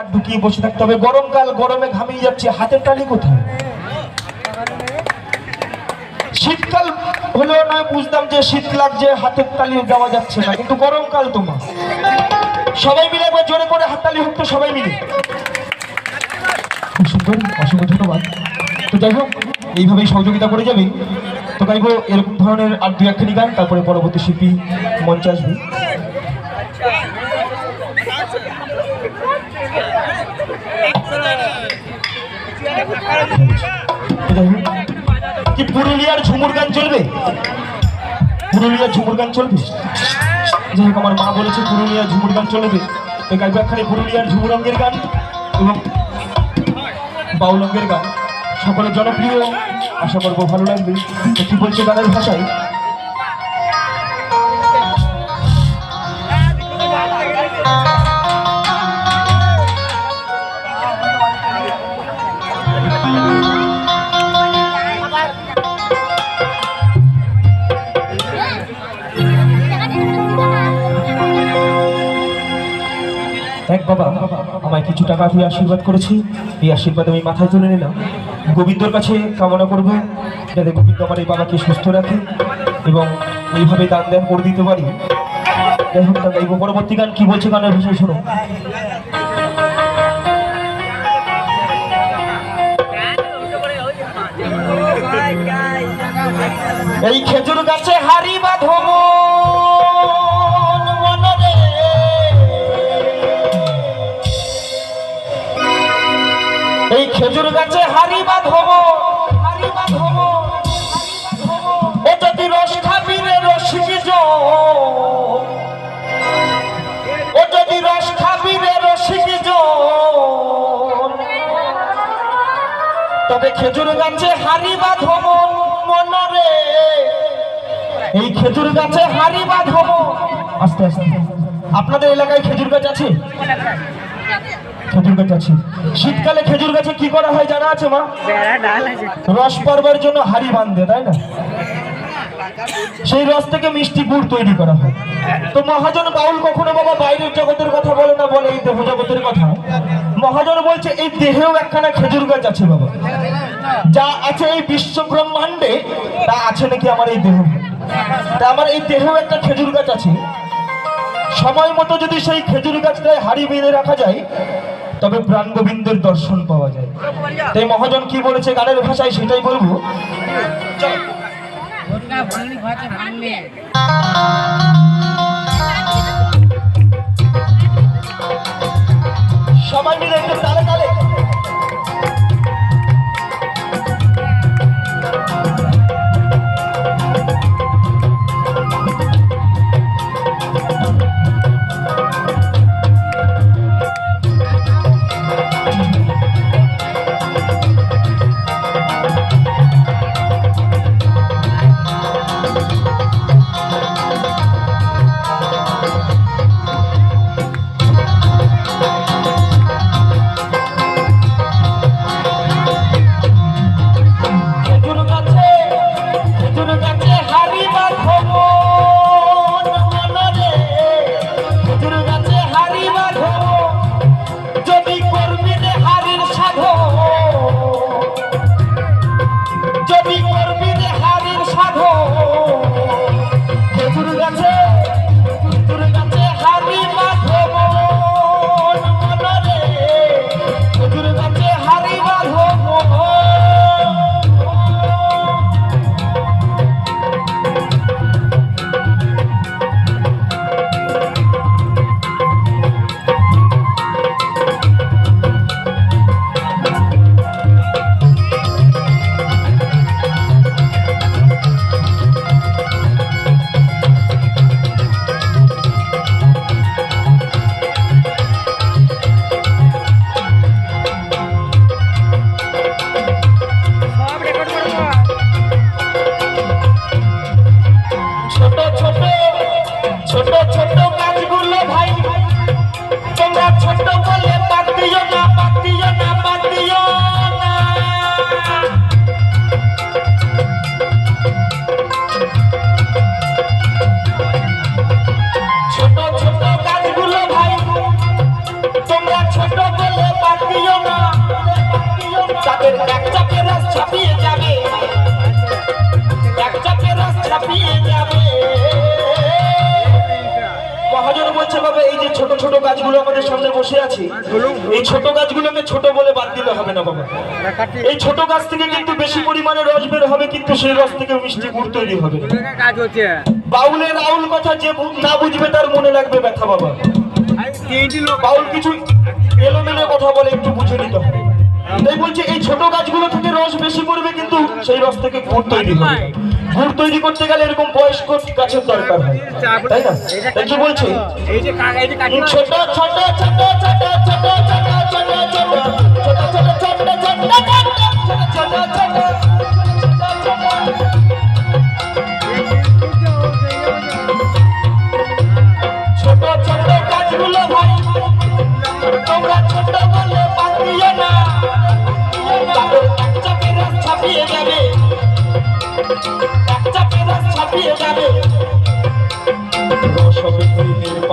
হাত ঢুকিয়ে বসে থাকতে হবে। গরমকাল, গরমে ঘামিয়ে যাচ্ছে। হাতের তালি কোথায়? শীতকাল হলেও নয় বুঝতাম যে শীত লাগছে হাতের তালি দেওয়া যাচ্ছে না, কিন্তু গরমকাল তোমার সবাই মিলে একবার জোরে করে হাততালি হোক তো সবাই মিলে। খুব সুন্দর, অসংখ্য ধন্যবাদ। তো যাই হোক, এইভাবেই সহযোগিতা করে যাবে। তো গাইবো, এরকম ধরনের আর দু একখানি গান, তারপরে পরবর্তী শিল্পী মঞ্চে আসবে তো যাই হোক, কি পুরুলিয়ার ঝুমুর গান চলবে? পুরুলিয়ার ঝুমুর গান চলবে? যাই হোক, আমার মা বলেছে পুরুলিয়ার ঝুমুর গান চলবে। তো গাইব একখানে পুরুলিয়ার ঝুমুর অঙ্গের গান এবং বাউলঙ্গের গান। সকলের জনপ্রিয়, আশা করব ভালো লাগবে। কি বলছে গানের ভাষায়? এক বাবা, আমায় কিছু টাকা দিয়ে আশীর্বাদ করেছি এই আশীর্বাদ আমি মাথায় তুলে নিলাম। গোবিন্দর কাছে কামনা করব, যাতে গোবিন্দ আমার এই বাবাকে সুস্থ রাখে এবং এইভাবে দান দেন করে দিতে পারি। যাই হোক গাইব পরবর্তী গান কি বলছে গানের বিষয় শোনো এই খেজুর গাছে হারি বাঁধো মন এই খেজুর গাছে হারি বাঁধব। হারি বাঁধব রস রস খেজুর গাছে হারি বাঁধব মনরে। এই খেজুর গাছে আস্তে আস্তে। আপনাদের এলাকায় খেজুর গাছ আছে? খেজুর গাছ। আছে শীতকালে খেজুর গাছে কি করা হয় জানা আছে মা? রস পর্বের জন্য হাড়ি বাঁধে তাই না? সেই রস থেকে মিষ্টি গুড় তৈরি করা হয়। তো মহাজন বাউল কখনো বাবা বাইরের জগতের কথা বলে না বলে এই দেহ জগতের কথা? মহাজন বলছে এই দেহেও একখানা খেজুর গাছ আছে বাবা। যা আছে এই বিশ্ব ব্রহ্মাণ্ডে তা আছে নাকি আমার এই দেহ? তা আমার এই দেহেও একটা খেজুর গাছ আছে। সময় মতো যদি সেই খেজুর গাছটায় হাড়ি বেঁধে রাখা যায়, তবে প্রাণ গোবিন্দের দর্শন পাওয়া যায়। তাই মহাজন কি বলেছে গানের ভাষায় সেটাই বলব। সবাই মিলে একটু তালে তালে গাছগুলো আমাদের সামনে বসে আছে। এই ছোট গাছগুলোকে ছোট বলে বাদ দিলে হবে না বাবা। এই ছোট গাছ থেকে কিন্তু বেশি পরিমাণে রস বের হবে, কিন্তু সেই রস থেকে মিষ্টি গুড় তৈরি হবে। বাউলের আউল কথা যে না বুঝবে তার মনে লাগবে ব্যথা বাবা। বাউল কিছু এলোমেলো কথা বলে একটু বুঝে নিতে হবে। তাই বলছে, এই ছোট গাছগুলো থেকে রস বেশি পড়বে, কিন্তু সেই রস থেকে গুড় তৈরি হবে। গুড় তৈরি করতে গেলে এরকম বয়স্ক গাছের দরকার হয়। তাই না? কি বলছি? ছোট ছোট ছোট ছোট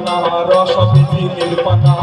পানা রস পৃথিবীর পানা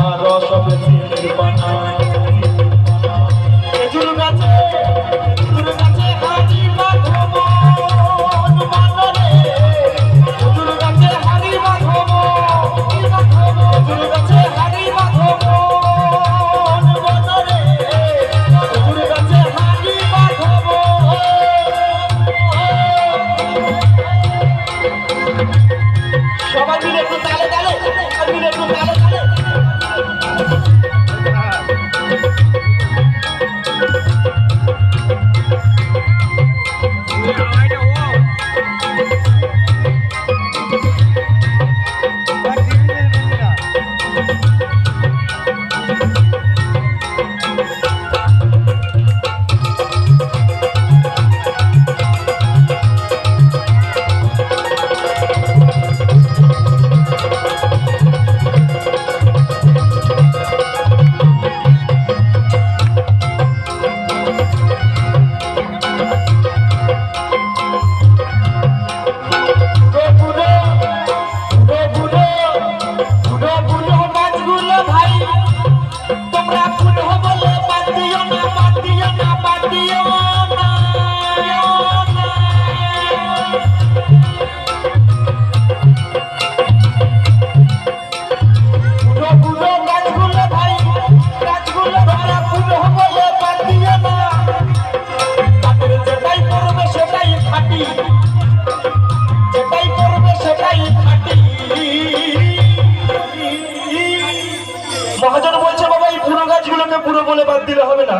না,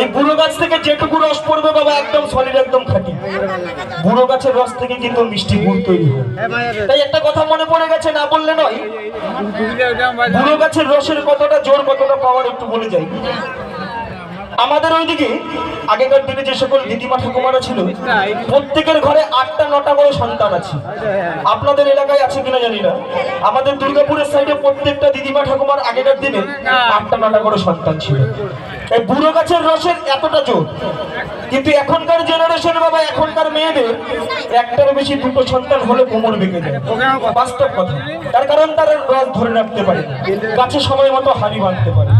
এই বুড়ো গাছ থেকে যেটুকু রস পড়বে বাবা, একদম শরীর একদম খাঁটি। বুড়ো গাছের রস থেকে কিন্তু মিষ্টি গুড় তৈরি হয়। তাই একটা কথা মনে পড়ে গেছে, না বললে নয়, বুড়ো গাছের রসের কতটা জোর কতটা পাওয়ার একটু বলে যাই। আমাদের ওইদিকে আগেকার দিনে যে সকল দিদিমা ঠাকুমারা ছিল, প্রত্যেকের ঘরে আটটা, নটা করে সন্তান আছে। আপনাদের এলাকায় আছে কিনা জানি না। আমাদের দুর্গাপুরের সাইডে প্রত্যেকটা দিদিমা ঠাকুমার আগেকার দিনে আটটা, নটা করে সন্তান ছিল। এই বুড়ো গাছের রসের এতটা জোর। কিন্তু এখনকার জেনারেশন বাবা, এখনকার মেয়েদের একটার বেশি দুটো সন্তান হলে কোমর বেঁকে যায়। বাস্তব কথা। তার কারণ তারা রস ধরে রাখতে পারে। গাছে সময় মতো হাড়ি বাঁধতে পারে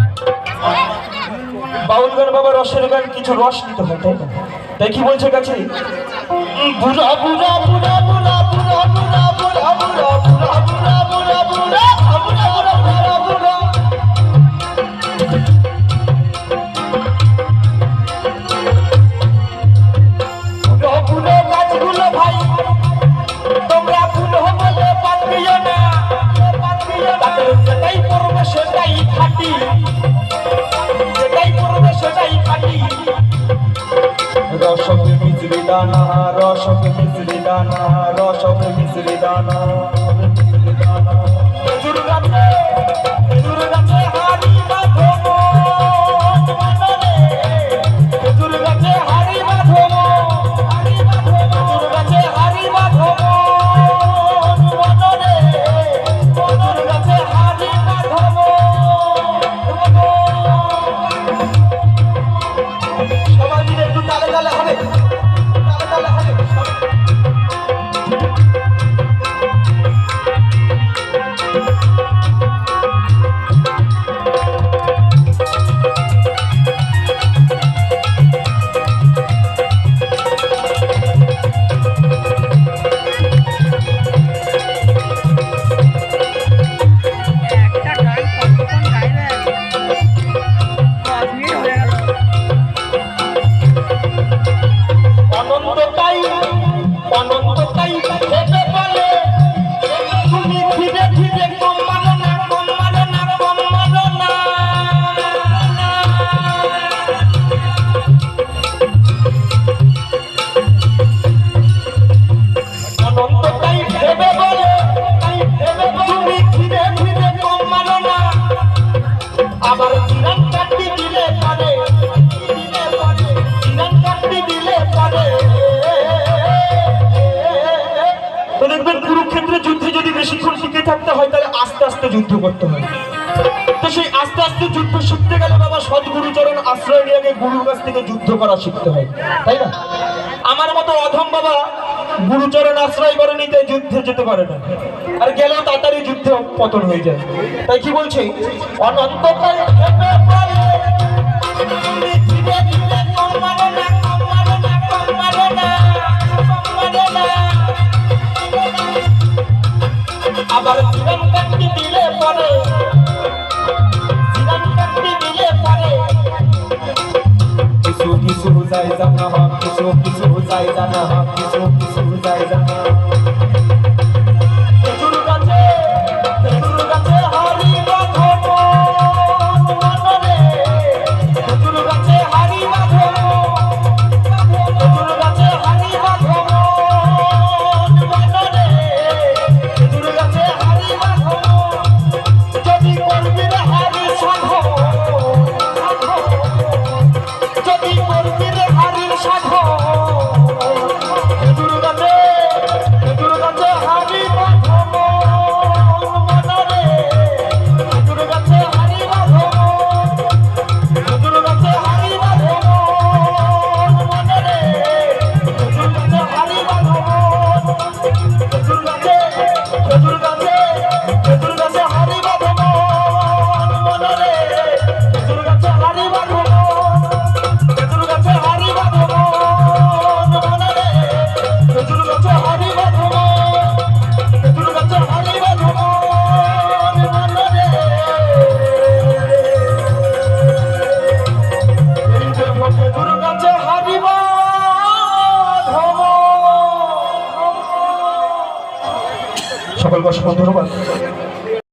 বাউল গান বাবা রসের গান কিছু রস নিতে হয়, তাই তাই কি বলছে কাছে? বুড়া বুড়া বুড়া বুড়া বুড়া বুড়া রসক মিশ্রি দানা রসক মিশ্রি দানা রসক মিশ্রি দানা। করতে হয়, তাহলে আস্তে আস্তে যুদ্ধ করতে হয়। তো সেই আস্তে আস্তে যুদ্ধ শিখতে গেলে বাবা সদ্গুরুচরণ আশ্রয় নিয়ে আগে গুরুর কাছ থেকে যুদ্ধ করা শিখতে হয়, তাই না? আমার মতো অধম বাবা গুরুচরণ আশ্রয় করে নিতে যুদ্ধে যেতে পারে না। আর গেলেও তাড়াতাড়ি যুদ্ধে পতন হয়ে যায়। তাই কি বলছে? অনন্তকাল আবার জীবন কাটি দিলে পরে। জীবন কাটি দিলে পরে। কিছু কিছু যায় জানা, কিছু কিছু যায় জানা